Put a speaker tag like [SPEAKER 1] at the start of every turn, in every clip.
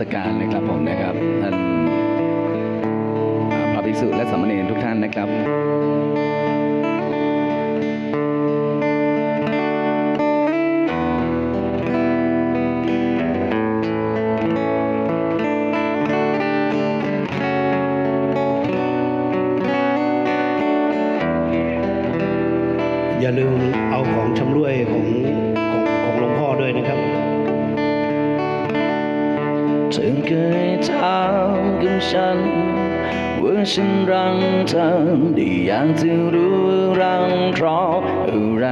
[SPEAKER 1] สการนะครับ
[SPEAKER 2] ผมนะครับท่านพระภิ
[SPEAKER 3] กษุและสามเณ
[SPEAKER 2] รทุกท่านนะครับอย่าลืมเอาของชำร่ว
[SPEAKER 1] ยของ ธอเคยถามกับฉัน ว่าฉันรังเธอได้อยากจะรู้รังเพราะอะไร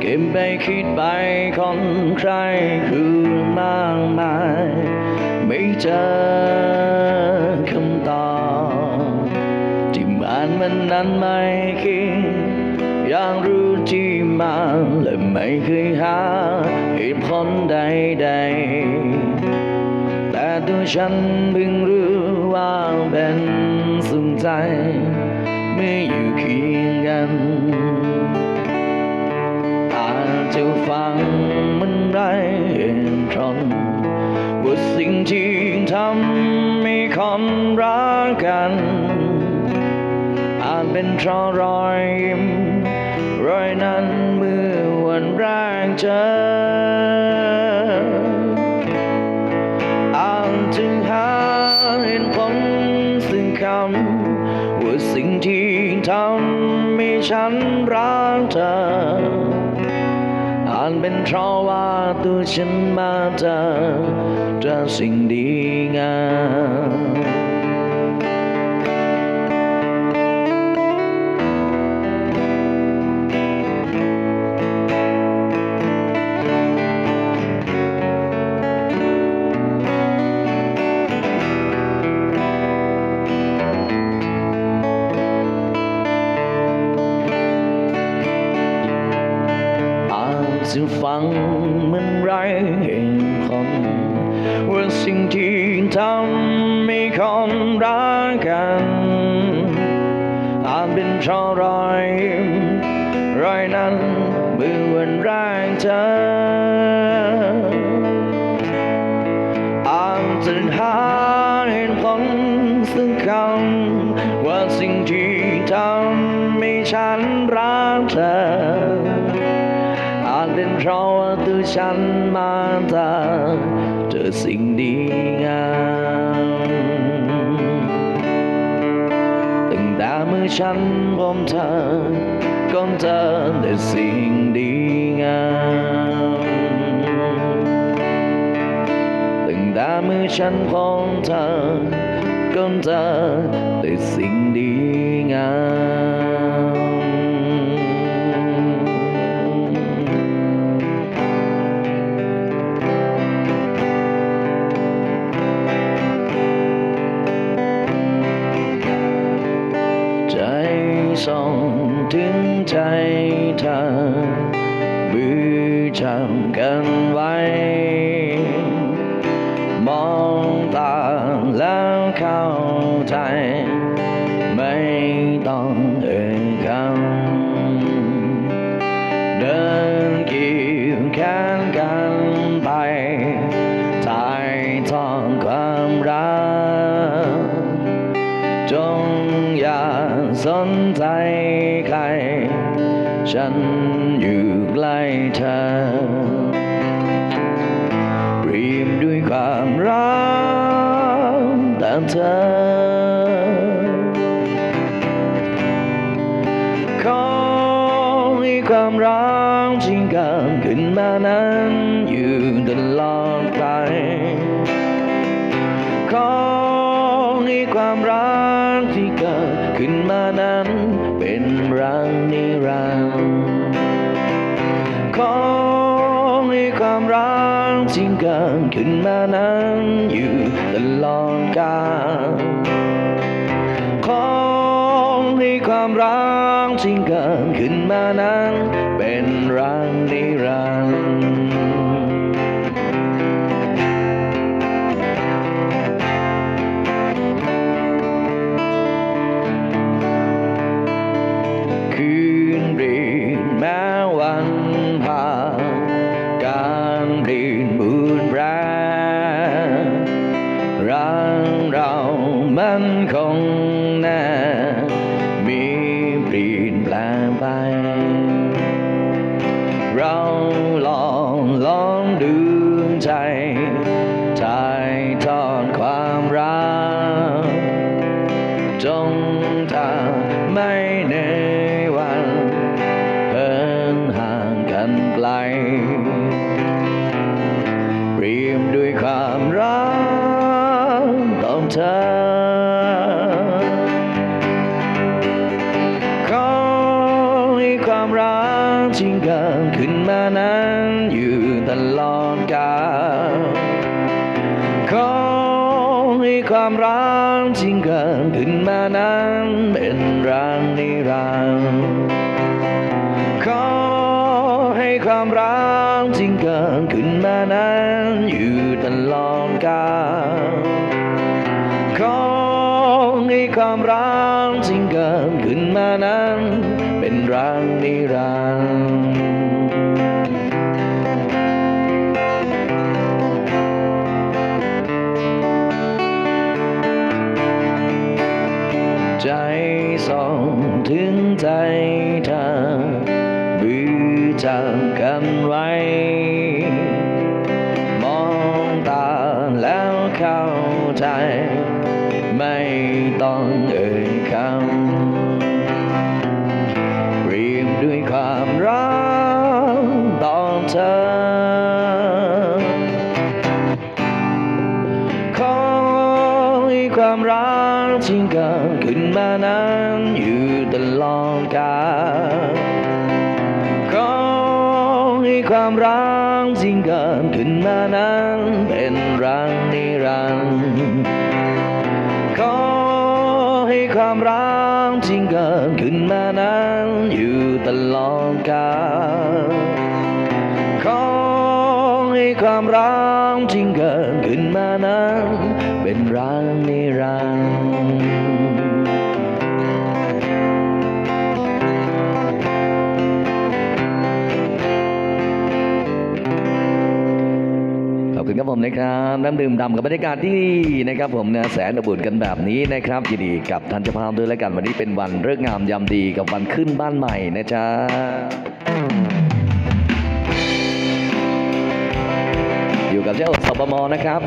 [SPEAKER 1] เก็บไปคิดไปคนใครคือมากมาย ไม่เจอคำตอบที่มันมันนั้นไม่คิดอยากรู้ที่มาและไม่เคยหา ผลใดๆ แต่ตัวฉันเพิ่งรู้ว่าเป็นสุขใจเมื่อยู่เคียงกันอาจจะฟังมันไรเห็นทนว่าสิ่งที่ทำให้คนรักกันอาจเป็นเพราะรอยยิ้มรอยนั้นเมื่อวันแรกเจอ ฉันรักเธออาจเป็นเพราะว่าตัวฉันมาเจอเจอสิ่งดีงาม จะฟังเหมันไรเห็นคนว่าสิ่งที่ทำให้คนรักกันอาจเป็นเพราะรอยรอยนั้นเมื่อวันแรกเจออาจจะหาเหตุผลซึ่งคำว่าสิ่งที่ทำให้ฉันรักเธอ เป็นเพราะว่าตัวฉันมาเจอเจอสิ่งดีงามตั้งแต่เมื่อฉันพบเธอก็เจอแต่สิ่งดีงามตั้งแต่เมื่อฉันพบเธอก็เจอแต่สิ่งดีงาม จำกันไว้ มองตาแล้วเข้าใจ ไม่ต้องเอ่ยคำเดินเกี่ยวแขนกันไปถ่ายทอดความรัก จงอย่าสนใจใคร ฉัน เปรียบด้วยความรักแต่เธอ ขอให้ความรักที่เกิดขึ้นมานั้นอยู่ตลอดไป ขอให้ความรักที่เกิดขึ้นมานั้นเป็นรังนิรันดร์ เกิดขึ้นมานั้นอยู่ตลอดกาลขอให้ความรักที่เกิดขึ้นมานั้นเป็นรังนิรันดร์ ความรักจริงเกิดขึ้นมานั้นอยู่ตลอดกาลขอให้ความรักจริงเกิดขึ้นมานั้นเป็นรังนิรันดร์ขอให้ความรักจริงเกิดขึ้นมานั้นอยู่ตลอดกาลขอให้ความรักจริงเกิดขึ้นมานั้นเป็นรัง นิ ความรักจริงเกิดขึ้นมานั้นอยู่ตลอดกาลขอให้ความรักจริงเกิดขึ้นมานั้นเป็นรังนิรันดร์ขอให้ความรักจริงเกิดขึ้นมานั้นอยู่ตลอดกาลขอให้ความรักจริงเกิดขึ้นมานั้น รังนิรันดร์ขอบคุณครับผมนะครับน้ำดื่มดำกับบรรยากาศที่นะครับผมนะแสนอบอุ่นกันแบบนี้นะครับยินดีกับท่านเจ้าภาพด้วยแล้วกันวันนี้เป็นวันเลิกงามยามดีกับวันขึ้นบ้านใหม่นะจ๊ะอยู่กับเจ้าสปมนะครับ